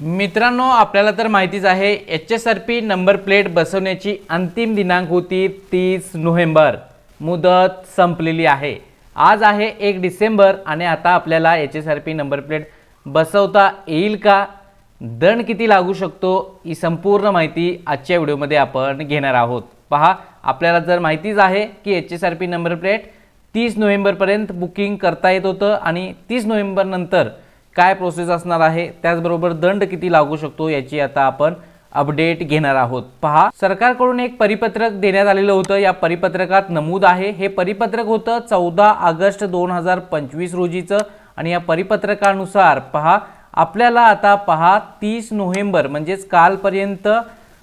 मित्रांनो आपल्याला तर माहितीच आहे H S R P number plate बसवण्याची अंतिम दिनांक होती तीस नोव्हेंबर. मुदत संपलेली आहे. आज आहे एक डिसेंबर आणि आता आपल्याला H S R P number plate बसवता येईल का? दंड किती लागू शकतो? ही संपूर्ण माहिती आजच्या व्हिडिओमध्ये आपण घेणार आहोत. पहा आपल्याला जर माहितीच आहे की H S R P number plate तीस नोव्हेंबरपर्यंत बुकिंग करता येत होतं आणि तीस नोव्हेंबरनंतर नंतर काय प्रोसेस असणार आहे त्याचबरोबर दंड किती लागू शकतो याची आता आपण अपडेट घेणार आहोत. पहा सरकारकडून एक परिपत्रक देण्यात आलेलं होतं. या परिपत्रकात नमूद आहे हे परिपत्रक होतं चौदा ऑगस्ट दोन हजार पंचवीस रोजीचं. आणि या परिपत्रकानुसार पहा आपल्याला आता पहा तीस नोव्हेंबर म्हणजेच कालपर्यंत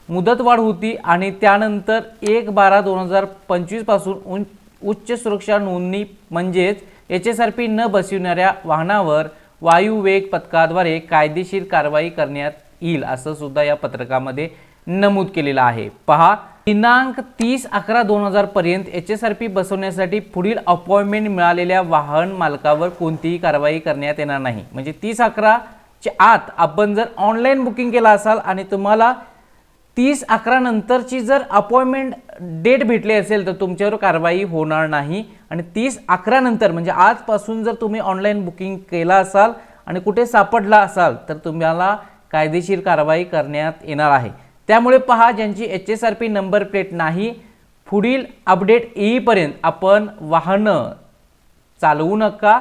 मुदतवाढ होती आणि त्यानंतर एक बारा दोन हजार पंचवीसपासून उच्च सुरक्षा नोंदणी म्हणजेच एच एस आर पी न बसविणाऱ्या वाहनावर वायुवेग पथकाद्वारे कायदेशीर कारवाई करण्यात येईल असं सुद्धा या पत्रकामध्ये नमूद केलेलं आहे. पहा दिनांक तीस अकरा दोन हजार पर्यंत एच एस आर पी बसवण्यासाठी पुढील अपॉइंटमेंट मिळालेल्या वाहन मालकावर कोणतीही कारवाई करण्यात येणार नाही. म्हणजे तीस अकराच्या आत आपण जर ऑनलाईन बुकिंग केला असाल आणि तुम्हाला तीस अकरा नंतरची जर अपॉइंटमेंट डेट भेटली असेल तर तुमच्यावर कारवाई होणार नाही. आणि तीस अकरा नंतर म्हणजे आजपासून जर तुम्ही ऑनलाईन बुकिंग केला असाल आणि कुठे सापडला असाल तर तुम्हाला कायदेशीर कारवाई करण्यात येणार आहे. त्यामुळे पहा ज्यांची H S R P number plate नाही पुढील अपडेट येईपर्यंत आपण वाहनं चालवू नका.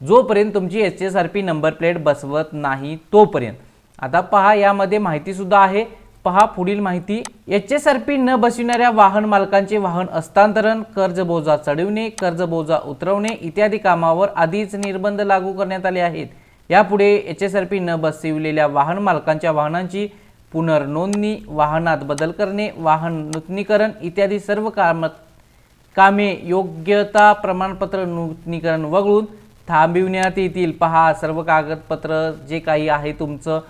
जोपर्यंत तुमची H S R P number plate बसवत नाही तोपर्यंत. आता पहा यामध्ये माहितीसुद्धा आहे. पहा पुढील माहिती. एच एस आर पी न बसविणाऱ्या वाहन मालकांचे वाहन हस्तांतरण कर्जबोजा चढविणे कर्जबोजा उतरवणे इत्यादी कामावर आधीच निर्बंध लागू करण्यात आले आहेत. यापुढे एच एस आर पी न बसविलेल्या वाहन मालकांच्या वाहनांची पुनर्नोंदणी वाहनात बदल करणे वाहन नूतनीकरण इत्यादी सर्व काम कामे योग्यता प्रमाणपत्र नूतनीकरण वगळून थांबविण्यात येतील. पहा सर्व कागदपत्र जे काही आहे तुमचं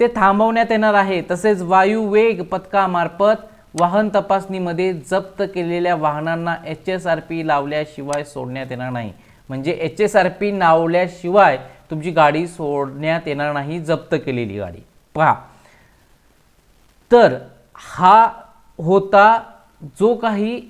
ते थांबवण्यात येणार आहे. तसेच वायू वेग पथकामार्फत वाहन तपासणीमध्ये जप्त केलेल्या वाहनांना एच एस आर पी लावल्याशिवाय सोडण्यात येणार नाही. म्हणजे एच एस आर पी लावल्याशिवाय तुमची गाडी सोडण्यात येणार नाही जप्त केलेली गाडी. पहा. तर हा होता जो काही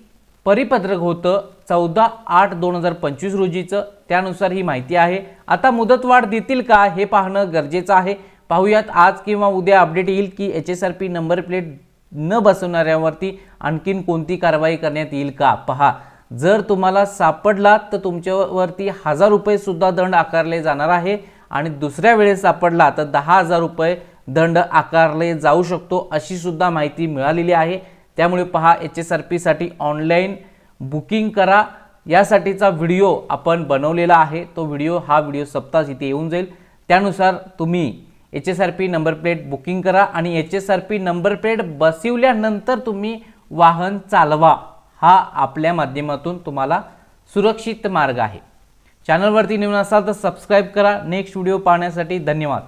परिपत्रक होतं चौदा आठ दोन हजार पंचवीस रोजीचं. त्यानुसार ही माहिती आहे. आता मुदतवाढ देतील का हे पाहणं गरजेचं आहे. पाहूयात आज किंवा उद्या अपडेट येईल की H S R P number plate न बसवणाऱ्यावरती आणखीन कोणती कारवाई करण्यात येईल का? पहा जर तुम्हाला सापडलात तर तुमच्यावरती हजार रुपयेसुद्धा दंड आकारले जाणार आहे आणि दुसऱ्या वेळेस सापडला तर दहा हजार रुपये दंड आकारले जाऊ शकतो अशी सुद्धा माहिती मिळालेली आहे. त्यामुळे पहा एच एस आर पीसाठी ऑनलाईन बुकिंग करा. यासाठीचा व्हिडिओ आपण बनवलेला आहे. तो व्हिडिओ हा व्हिडिओ सप्ताह इथे येऊन जाईल. त्यानुसार तुम्ही H S R P number plate booking करा आणि H S R P number plate बसवल्यानंतर तुम्ही वाहन चालवा. हा आपल्या माध्यमातून तुम्हाला सुरक्षित मार्ग आहे. चॅनलवरती नवीन असाल तर सबस्क्राईब करा. नेक्स्ट व्हिडिओ पाहण्यासाठी धन्यवाद.